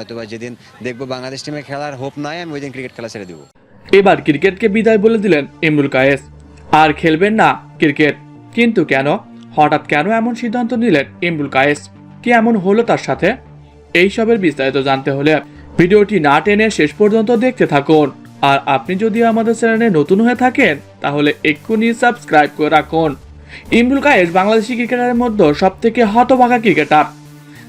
হয়তো বা যেদিন দেখব বাংলাদেশ টিমে খেলার হোপ নাই, আমি ওই দিন ক্রিকেট খেলা ছেড়ে দিব। এবার ক্রিকেটকে বিদায় বলে দিলেন ইমরুল কায়েস। আর খেলবেন না ক্রিকেট কিন্তু কেন? হঠাৎ কেন এমন সিদ্ধান্ত নিলেন ইমরুল কায়েস? কি এমন হলো তার সাথে? এইসবের বিস্তারিত জানতে হলে ভিডিওটি না টেনে শেষ পর্যন্ত দেখতে থাকুন। আর আপনি যদি আমাদের চ্যানেলে নতুন হয়ে থাকেন, তাহলে এক্ষুনি সাবস্ক্রাইব করে রাখুন। ইমরুল কায়েস বাংলাদেশি ক্রিকেটারের মধ্যে সব থেকে হতভাগা ক্রিকেটার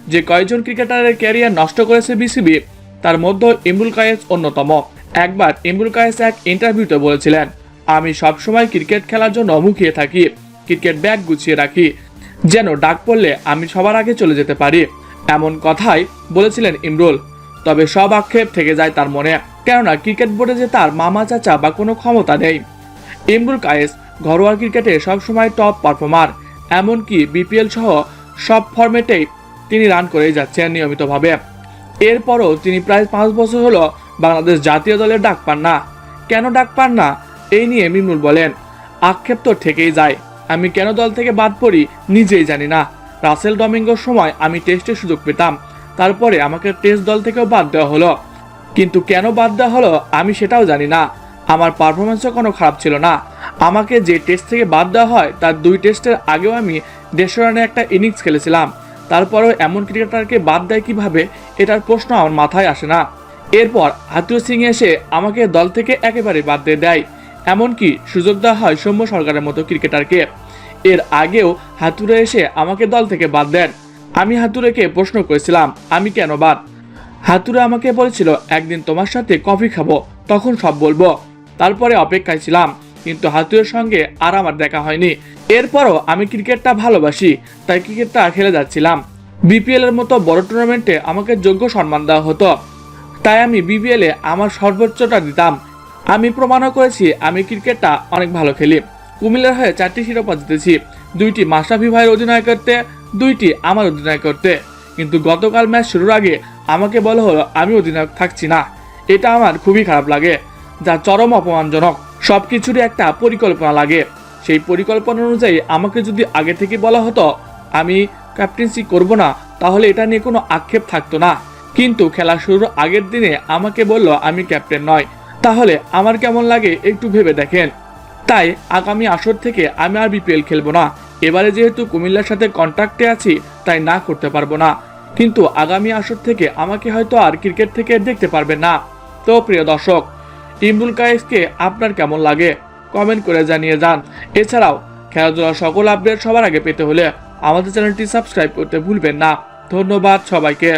যে কয়েকজন ক্রিকেটারের ক্যারিয়ার নষ্ট করেছে বিসিবি, তার মধ্যে ইমরুল কায়েস অন্যতম। একবার ইমরুল কায়েস এক ইন্টারভিউতে বলেছিলেন, আমি সবসময় ক্রিকেট খেলার জন্য মুখিয়ে থাকি, ক্রিকেট ব্যাগ গুছিয়ে রাখি, যেন ডাক পড়লে আমি সবার আগে চলে যেতে পারি। এমন কথাই বলেছিলেন ইমরুল। তবে সব আক্ষেপ থেকে যায় তার মনে, কেননা ক্রিকেট বোর্ডে যে তার মামা, চাচা বা কোনো ক্ষমতা নেই। ইমরুল কায়েস ঘরোয়া ক্রিকেটে সবসময় টপ পারফর্মার এমনকি বিপিএল সহ সব ফরম্যাটেই তিনি রান করেই যাচ্ছেন নিয়মিতভাবে। এরপরও তিনি প্রায় পাঁচ বছর হলো বাংলাদেশ জাতীয় দলের ডাক পান না। কেন ডাক পান না? এই নিয়ে মিমনুল বলেন, আক্ষেপ তো থেকেই যায়। আমি কেন দল থেকে বাদ পড়ি নিজেই জানি না। রাসেল ডমিঙ্গোর সময় আমি টেস্টের সুযোগ পেতাম। তারপরে আমাকে টেস্ট দল থেকেও বাদ দেওয়া হলো। কিন্তু কেন বাদ দেওয়া হলো আমি সেটাও জানি না। আমার পারফরমেন্সও কোনো খারাপ ছিল না। আমাকে যে টেস্ট থেকে বাদ দেওয়া হয়, তার দুই টেস্টের আগেও আমি দেড়শো রানের একটা ইনিংস খেলেছিলাম। তারপরেও এমন ক্রিকেটারকে বাদ দেয় কীভাবে, এটার প্রশ্ন আমার মাথায় আসে না। এরপর হাতুর সিং এসে আমাকে দল থেকে একেবারে বাদ দিয়ে দেয়। এমনকি সুযোগ দেওয়া হয় সৌম্য সরকারের মতো ক্রিকেটারকে। এর আগেও হাতুরে এসে আমাকে দল থেকে বাদ দেন। আমি হাতুরেকে প্রশ্ন করেছিলাম, আমি কেন বাদ? হাতুরে আমাকে বলেছিল, একদিন তোমার সাথে কফি খাব, তখন সব বলব। তারপরে অপেক্ষায় ছিলাম। কিন্তু হাতুরের সঙ্গে আর আমার দেখা হয়নি। এরপরও আমি ক্রিকেটটা ভালোবাসি, তাই ক্রিকেটটা খেলে যাচ্ছিলাম। বিপিএল এর মতো বড় টুর্নামেন্টে আমাকে যোগ্য সম্মান দেওয়া হতো। তাই আমি বিপিএল আমার সর্বোচ্চটা দিতাম। আমি প্রমাণও করেছি, আমি ক্রিকেটটা অনেক ভালো খেলি। কুমিল্লার হয়ে চারটি শিরোপা জিতেছি, দুইটি মাশরাফি ভাইয়ের অধিনায় করতে, দুইটি আমার অধিনায় করতে। কিন্তু গতকাল ম্যাচ শুরুর আগে আমাকে বলা হলো, আমি অধিনায়ক থাকছি না। এটা আমার খুবই খারাপ লাগে, যা চরম অপমানজনক। সব কিছুরই একটা পরিকল্পনা লাগে। সেই পরিকল্পনা অনুযায়ী আমাকে যদি আগে থেকে বলা হতো, আমি ক্যাপ্টেন্সি করব না, তাহলে এটা নিয়ে কোনো আক্ষেপ থাকতো না। কিন্তু খেলা শুরুর আগের দিনে আমাকে বলল, আমি ক্যাপ্টেন নয়। তাহলে আমার কেমন লাগে একটু ভেবে দেখেন। তাই আগামী আসর থেকে আমি আর বিপিএল খেলব না। এবারে যেহেতু কুমিল্লার সাথে কন্ট্রাক্টে আছি, তাই না করতে পারব না। কিন্তু আগামী আসর থেকে আমাকে হয়তো আর ক্রিকেট থেকে দেখতে পারবেন না। তো প্রিয় দর্শক ইমরুল কায়েসকে আপনার কেমন লাগে? কমেন্ট করে জানিয়ে যান। এছাড়াও, খেলাধুলার সকল আপডেট সবার আগে পেতে হলে আমাদের চ্যানেলটি সাবস্ক্রাইব করতে ভুলবেন না। ধন্যবাদ সবাইকে।